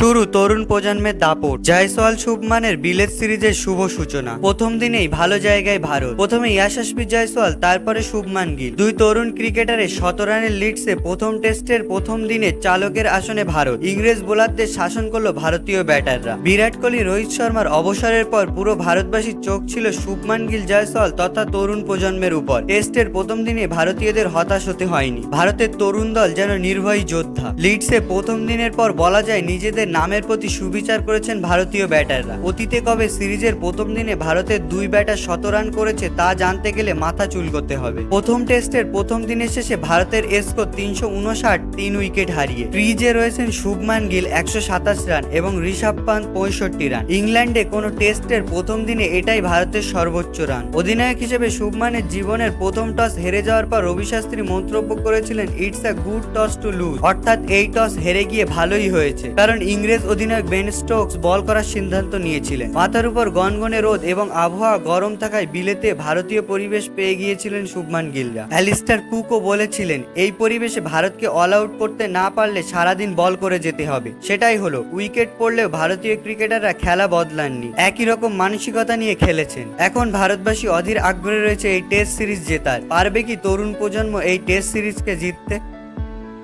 শুরু তরুণ প্রজন্মের দাপট। জয়সওয়াল শুভমানের বিলেত সিরিজের শুভ সূচনা। প্রথম দিনেই ভালো জায়গায় ভারত। প্রথমে ইয়াশাসপি জয়সওয়াল, তারপরে শুভমান গিল। দুই তরুণ ক্রিকেটারের শত রানের লিডসে প্রথম টেস্টের প্রথম দিনে চালকের আসনে ভারত। ইংরেজ বোলারদের শাসন করল ভারতীয় ব্যাটাররা। বিরাট কোহলি, রোহিত শর্মার অবসরের পর পুরো ভারতবাসীর চোখ ছিল শুভমান গিল, জয়সওয়াল তথা তরুণ প্রজন্মের উপর। টেস্টের প্রথম দিনে ভারতীয়দের হতাশ হতে হয়নি। ভারতের তরুণ দল যেন নির্ভয়ী যোদ্ধা। লিডসে প্রথম দিনের পর বলা যায় নিজেদের নামের প্রতি সুবিচার করেছেন ভারতীয় ব্যাটাররা। অতীতে কবে সিরিজের প্রথম দিনে ভারতের দুই ব্যাটার শত রান করেছে তা জানতে গেলে মাথা চুল করতে হবে। প্রথম টেস্টের প্রথম দিনের শেষে ভারতের স্কোর তিনশো উনষাট, তিন উইকেট হারিয়ে। ক্রিজে রয়েছেন শুভমান গিল একশো সাতাশ রান এবং ঋষভ পান্ত পঁয়ষট্টি রান। ইংল্যান্ডে কোনো টেস্টের প্রথম দিনে এটাই ভারতের সর্বোচ্চ রান। অধিনায়ক হিসেবে শুভমানের জীবনের প্রথম টস হেরে যাওয়ার পর রবি শাস্ত্রী মন্তব্য করেছিলেন it's a good toss to lose অর্থাৎ এই টস হেরে গিয়ে ভালোই হয়েছে। কারণ ইংরেজ অধিনায়ক বেন স্টোকস বল করার সিদ্ধান্ত নিয়েছিলেন। মাথার উপর গনগনে রোদ এবং আবহাওয়া গরম থাকায় বিলেতে ভারতীয় পরিবেশ পেয়ে গিয়েছিলেন শুভমান গিলরা। অ্যালিস্টার কুকও বলেছিলেন, এই পরিবেশে ভারতকে অল আউট করতে না পারলে সারাদিন বল করে যেতে হবে। সেটাই হলো, উইকেট পড়লেও ভারতীয় ক্রিকেটাররা খেলা বদলাননি। একই রকম মানসিকতা নিয়ে খেলেছেন। এখন ভারতবাসী অধীর আগ্রহে রয়েছে এই টেস্ট সিরিজ জেতার। পারবে কি তরুণ প্রজন্ম এই টেস্ট সিরিজকে জিততে?